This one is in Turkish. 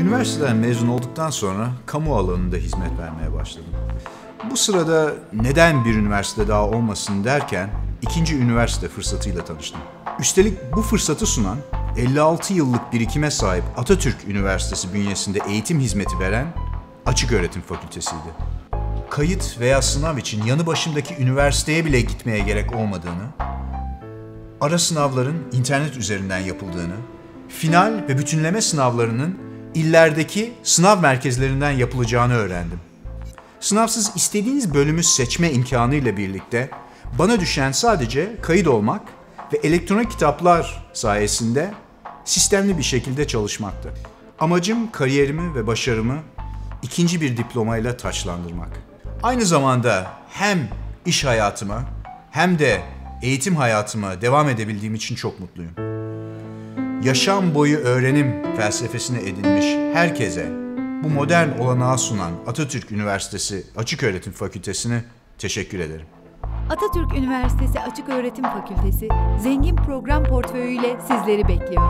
Üniversiteden mezun olduktan sonra kamu alanında hizmet vermeye başladım. Bu sırada neden bir üniversite daha olmasın derken ikinci üniversite fırsatıyla tanıştım. Üstelik bu fırsatı sunan 56 yıllık birikime sahip Atatürk Üniversitesi bünyesinde eğitim hizmeti veren Açık Öğretim Fakültesiydi. Kayıt veya sınav için yanı başımdaki üniversiteye bile gitmeye gerek olmadığını, ara sınavların internet üzerinden yapıldığını, final ve bütünleme sınavlarının illerdeki sınav merkezlerinden yapılacağını öğrendim. Sınavsız istediğiniz bölümü seçme imkanı ile birlikte bana düşen sadece kayıt olmak ve elektronik kitaplar sayesinde sistemli bir şekilde çalışmaktı. Amacım kariyerimi ve başarımı ikinci bir diplomayla taçlandırmak. Aynı zamanda hem iş hayatıma hem de eğitim hayatıma devam edebildiğim için çok mutluyum. Yaşam boyu öğrenim felsefesini edinmiş herkese bu modern olanağı sunan Atatürk Üniversitesi Açık Öğretim Fakültesine teşekkür ederim. Atatürk Üniversitesi Açık Öğretim Fakültesi zengin program portföyüyle sizleri bekliyor.